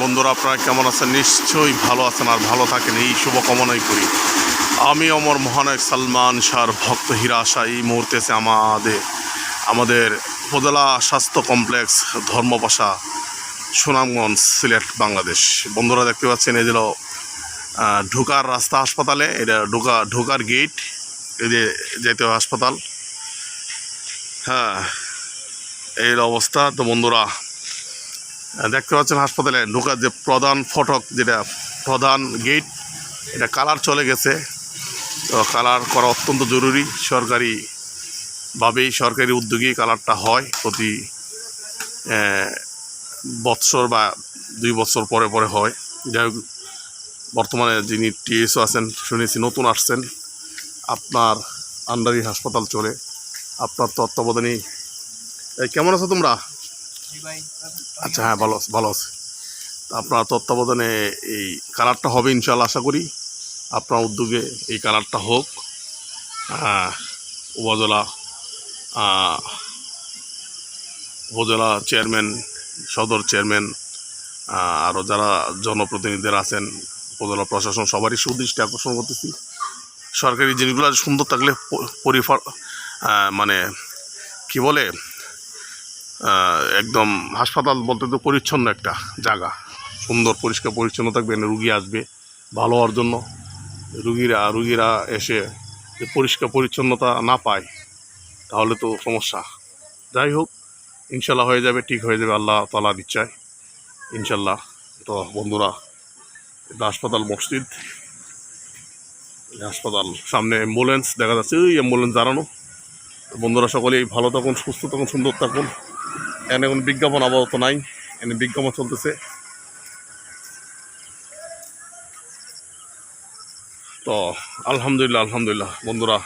বন্ধুরা, আপনারা কেমন আছেন? নিশ্চয়ই ভালো আছেন আর ভালো থাকেন। এই শুভকামনাই করি। আমি অমর মহানায়ক সালমান শাহর ভক্ত হীরা শাহ এই মুহূর্তে আছে আমাদের আমাদের উপজেলা স্বাস্থ্য কমপ্লেক্স ধর্মপাশা, সুনামগঞ্জ, সিলেট, বাংলাদেশ। বন্ধুরা, দেখতে পাচ্ছেন, এই দিল ঢোকার রাস্তা হাসপাতালে, এটা ঢোকা, ঢোকার গেট এই যে যেতে হাসপাতাল। হ্যাঁ এই অবস্থা। তো বন্ধুরা দেখতে পাচ্ছেন হাসপাতালে ঢোকার যে প্রধান ফটক, যেটা প্রধান গেট এটা কালার চলে গেছে। তো কালার করা অত্যন্ত জরুরি। সরকারি ভাবেই সরকারি উদ্যোগেই কালারটা হয় প্রতি বৎসর বা দুই বছর পরে পরে হয়। যাই হোক, বর্তমানে যিনি টিএসও আছেন, শুনেছি নতুন আসছেন। আপনার আন্ডারি হাসপাতাল চলে। আপনার তত্ত্বাবধানেই। কেমন আছো তোমরা? আচ্ছা হ্যাঁ ভালো ভালো আছে। আপনার তত্ত্বাবধানে এই কালারটা হবে ইনশাল্লাহ আশা করি। আপনার উদ্যোগে এই কালারটা হোক। উপজেলা উপজেলা চেয়ারম্যান, সদর চেয়ারম্যান আরও যারা জনপ্রতিনিধিরা আছেন, উপজেলা প্রশাসন, সবারই সুদৃষ্টি আকর্ষণ করতেছি। সরকারি জিনিসগুলো সুন্দর থাকলে পরিফার মানে কি বলে একদম হাসপাতাল বলতে তো পরিচ্ছন্ন একটা জায়গা। সুন্দর, পরিষ্কার, পরিচ্ছন্ন থাকবে, রুগী আসবে, ভালো হওয়ার জন্য। রুগীরা রুগীরা এসে যে পরিষ্কার, পরিচ্ছন্নতা না পায়, তাহলে তো সমস্যা। যাই হোক, ইনশাল্লাহ হয়ে যাবে, ঠিক হয়ে যাবে, আল্লাহ তালার ইচ্ছায়। ইনশাল্লাহ, তো বন্ধুরা, এটা হাসপাতাল মসজিদ। হাসপাতাল সামনে অ্যাম্বুলেন্স দেখা যাচ্ছে ওই অ্যাম্বুলেন্স দাঁড়ানো। বন্ধুরা সকলেই ভালো থাকুন, সুস্থ থাকুন, সুন্দর থাকুন। এখানে কোনো বিজ্ঞাপন আপাতত নাই। এখানে বিজ্ঞাপন চলতেছে। তো, আলহামদুলিল্লাহ আলহামদুলিল্লাহ। বন্ধুরা,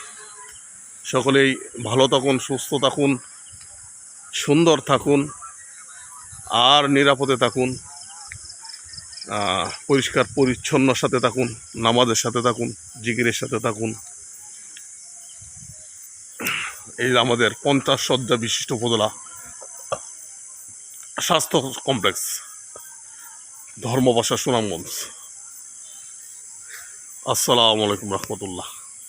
সকলেই ভালো থাকুন, সুস্থ থাকুন, সুন্দর থাকুন, আর নিরাপদে থাকুন পরিষ্কার পরিচ্ছন্নর সাথে থাকুন, নামাজের সাথে থাকুন জিগিরের সাথে থাকুন। এই আমাদের পঞ্চাশ শয্যা বিশিষ্ট উপজেলা। স্বাস্থ্য কমপ্লেক্স ধর্মবাসা সুনামগঞ্জ। আসসালামু আলাইকুম রহমতুল্লাহ।